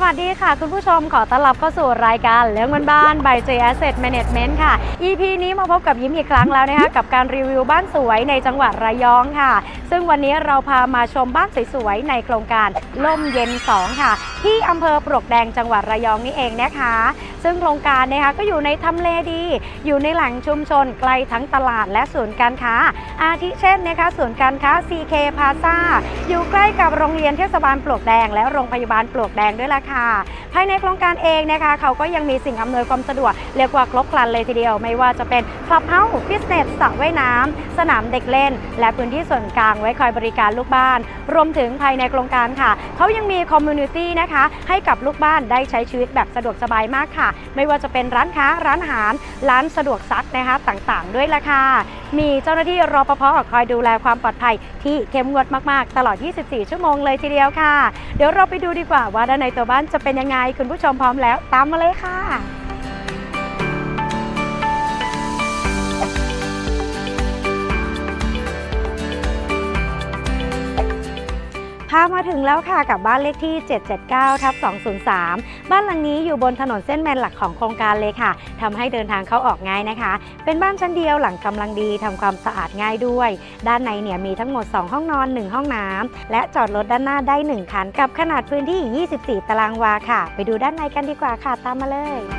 สวัสดีค่ะ คุณผู้ชมขอต้อนรับเข้าสู่รายการเรื่องบ้านๆ by J Asset Management ค่ะ EP นี้มาพบกับยิ้มอีกครั้งแล้วนะคะ กับการรีวิวบ้านสวยในจังหวัดระยองค่ะ ซึ่งวันนี้เราพามาชมบ้านสวยๆในโครงการล่มเย็น 2 ค่ะ ที่อำเภอปลวกแดงจังหวัดระยองนี่เองนะคะ ซึ่งโครงการนะคะก็อยู่ในทำเลดี อยู่ในแหล่งชุมชนไกลทั้งตลาดและศูนย์การค้า อาทิเช่นนะคะศูนย์การค้า CK Plaza อยู่ใกล้กับโรงเรียนเทศบาลปลวกแดงและโรงพยาบาลปลวกแดงด้วยล่ะค่ะภายในโครงการเองนะคะ เขาก็ยังมีสิ่งอำนวยความสะดวกเรียกว่าครบครันเลยทีเดียว ไม่ว่าจะเป็นคลับเฮาส์ฟิตเนสสระว่ายน้ำสนามเด็กเล่น และพื้นที่ส่วนกลางไว้คอยบริการลูกบ้าน รวมถึงภายในโครงการค่ะ เขายังมีคอมมูนิตี้นะคะ ให้กับลูกบ้านได้ใช้ชีวิตแบบสะดวกสบายมากค่ะ ไม่ว่าจะเป็นร้านค้าร้านอาหาร ร้านสะดวกซักนะคะต่างๆ ด้วยล่ะค่ะมีเจ้าหน้าที่รปภคอยดูแลความปลอดภัยที่เข้มงวดมาก ๆ ตลอด 24 ชั่วโมงเลยทีเดียวค่ะ เดี๋ยวเราไปดูดีกว่าว่าด้านในตัวบ้านจะเป็นยังไง คุณผู้ชมพร้อมแล้ว ตามมาเลยค่ะ งแล้วค่ะกับบ้านเลขที่ 779ทับ203 บ้านหลังนี้อยู่บนถนนเส้นแมนหลักของโครงการเลยค่ะทำให้เดินทางเข้าออกง่ายนะคะ เป็นบ้านชั้นเดียวหลังกำลังดีทำความสะอาดง่ายด้วย ด้านในเนี่ยมีทั้งหมด 2 ห้องนอน 1 ห้องน้ำและจอดรถด้านหน้าได้ 1 คัน กับขนาดพื้นที่ 24 ตารางวาค่ะ ไปดูด้านในกันดีกว่าค่ะ ตามมาเลย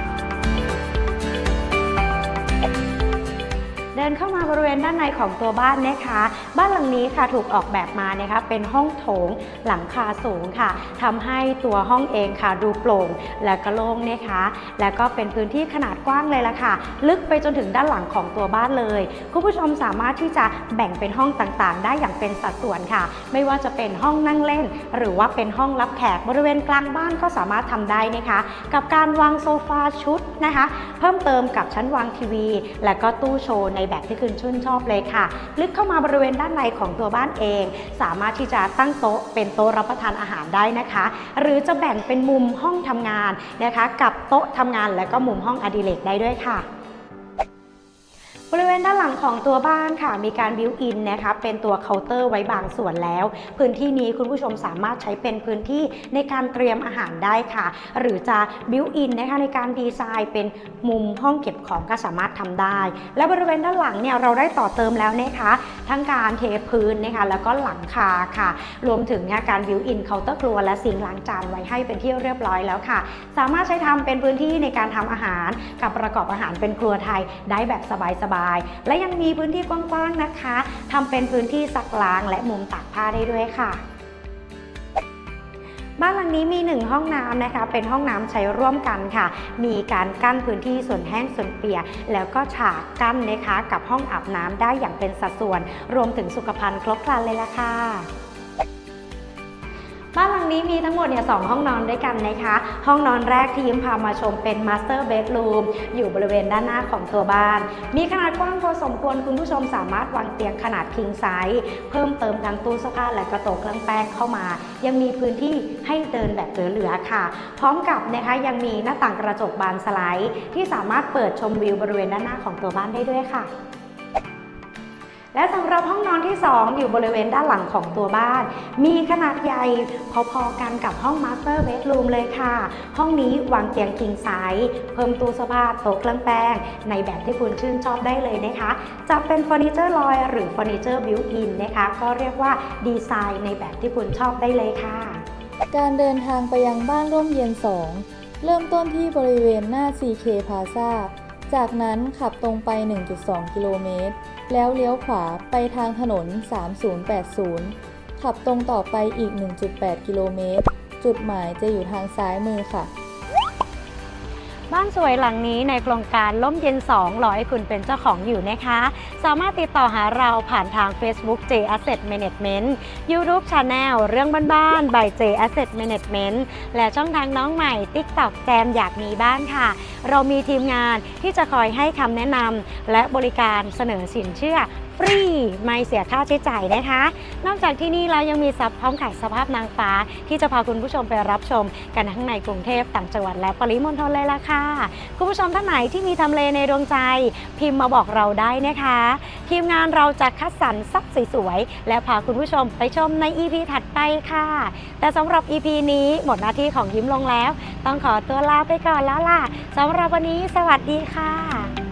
เดินเข้ามาบริเวณด้านในของตัวบ้านนะคะ บ้านหลังนี้ค่ะถูกออกแบบมานะคะเป็นห้องโถงหลังคาสูงค่ะทำให้ตัวห้องเองค่ะดูโปร่งและก็โล่งนะคะ แล้วก็เป็นพื้นที่ขนาดกว้างเลยละค่ะ ลึกไปจนถึงด้านหลังของตัวบ้านเลยคุณผู้ชมสามารถที่จะแบ่งเป็นห้องต่างๆ ได้อย่างเป็นสัดส่วนค่ะ ไม่ว่าจะเป็นห้องนั่งเล่น หรือว่าเป็นห้องรับแขกบริเวณกลางบ้านก็สามารถทำได้นะคะ กับการวางโซฟาชุดนะคะ เพิ่มเติมกับชั้นวางทีวี และก็ตู้โชว์ในแบบที่คุณชื่นชอบเลยค่ะ ลึกเข้ามาบริเวณด้านในของตัวบ้านเอง สามารถที่จะตั้งโต๊ะเป็นโต๊ะรับประทานอาหารได้นะคะ หรือจะแบ่งเป็นมุมห้องทำงานนะคะ กับโต๊ะทำงานและก็มุมห้องอดิเรกได้ด้วยค่ะ บริเวณด้านหลังของตัวบ้านค่ะ มีการบิวอินนะคะเป็นตัวเคาน์เตอร์ไว้บางส่วนแล้ว พื้นที่นี้คุณผู้ชมสามารถใช้เป็นพื้นที่ในการเตรียมอาหารได้ค่ะ หรือจะบิวอินนะคะในการดีไซน์เป็นมุมห้องเก็บของก็สามารถทำได้ และบริเวณด้านหลังเนี่ยเราได้ต่อเติมแล้วนะคะ ทั้งการเทพื้นนะคะแล้วก็หลังคาค่ะ รวมถึงการบิวอินเคาน์เตอร์ครัวและซิงค์ล้างจานไว้ให้เป็นที่เรียบร้อยแล้วค่ะ สามารถใช้ทำเป็นพื้นที่ในการทำอาหาร กับประกอบอาหารเป็นครัวไทยได้แบบสบายๆและยังมีพื้นที่กว้างๆนะคะทำเป็นพื้นที่ซักล้างและมุมตากผ้าได้ด้วยค่ะบ้านหลังนี้มี 1 ห้องน้ำนะคะ เป็นห้องน้ำใช้ร่วมกันค่ะ มีการกั้นพื้นที่ส่วนแห้งส่วนเปียก แล้วก็ฉากกั้นนะคะ กับห้องอาบน้ำได้อย่างเป็นสัดส่วน รวมถึงสุขภัณฑ์ครบครันเลยล่ะค่ะ บ้านหลังนี้มีทั้งหมดเนี่ยสองห้องนอนด้วยกันนะคะ ห้องนอนแรกที่ยิ้มพามาชมเป็น Master Bedroom อยู่บริเวณด้านหน้าของตัวบ้าน มีขนาดกว้างพอสมควรคุณผู้ชมสามารถวางเตียงขนาด king size เพิ่มเติมทั้งตู้เสื้อผ้าและกระโต๊ะเครื่องแป้งเข้ามา ยังมีพื้นที่ให้เดินแบบเหลือๆค่ะ พร้อมกับนะคะยังมีหน้าต่างกระจกบานสไลด์ ที่สามารถเปิดชมวิวบริเวณด้านหน้าของตัวบ้านได้ด้วยค่ะ และสำหรับห้องนอนที่ 2 อยู่บริเวณด้านหลังของตัวบ้าน มีขนาดใหญ่พอๆกันกับห้องมาสเตอร์เบดรูมเลยค่ะ ห้องนี้วางเตียงคิงไซส์เพิ่มตู้เสื้อผ้าโต๊ะเครื่องแป้งในแบบที่คุณชื่นชอบได้เลยนะคะ จะเป็นเฟอร์นิเจอร์ลอยหรือเฟอร์นิเจอร์บิวอินนะคะ ก็เรียกว่าดีไซน์ในแบบที่คุณชอบได้เลยค่ะ การเดินทางไปยังบ้านร่มเย็น 2 เริ่มต้นที่บริเวณหน้า CK Plaza จากนั้นขับตรงไป 1.2 กิโลเมตร แล้วเลี้ยวขวาไปทางถนน 3080 ขับตรงต่อไปอีก 1.8 กิโลเมตร จุดหมายจะอยู่ทางซ้ายมือค่ะ บ้านสวยหลังนี้ในโครงการล่มเย็น2รอให้คุณเป็นเจ้าของอยู่นะคะ สามารถติดต่อหาเราผ่านทาง Facebook J Asset Management YouTube Channel เรื่องบ้านๆ by J Asset Management และช่องทางน้องใหม่ TikTok แจมอยากมีบ้านค่ะ เรามีทีมงานที่จะคอยให้คำแนะนำและบริการเสนอสินเชื่อ ฟรีไม่เสียค่าใช้จ่ายนะคะ นอกจากที่นี่แล้วยังมีซับพร้อมขายสภาพนางฟ้า ที่จะพาคุณผู้ชมไปรับชม กันทั้งในกรุงเทพต่างจังหวัดและปริมณฑลเลยล่ะค่ะ คุณผู้ชมท่านไหนที่มีทำเลในดวงใจ พิมพ์มาบอกเราได้นะคะ ทีมงานเราจะคัดสรรทรัพย์สวยๆและพาคุณผู้ชมไปชมใน EP ถัดไปค่ะ แต่สำหรับ EP นี้หมดหน้าที่ของยิ้มลงแล้ว ต้องขอตัวลาไปก่อนแล้วล่ะสำหรับวันนี้สวัสดีค่ะ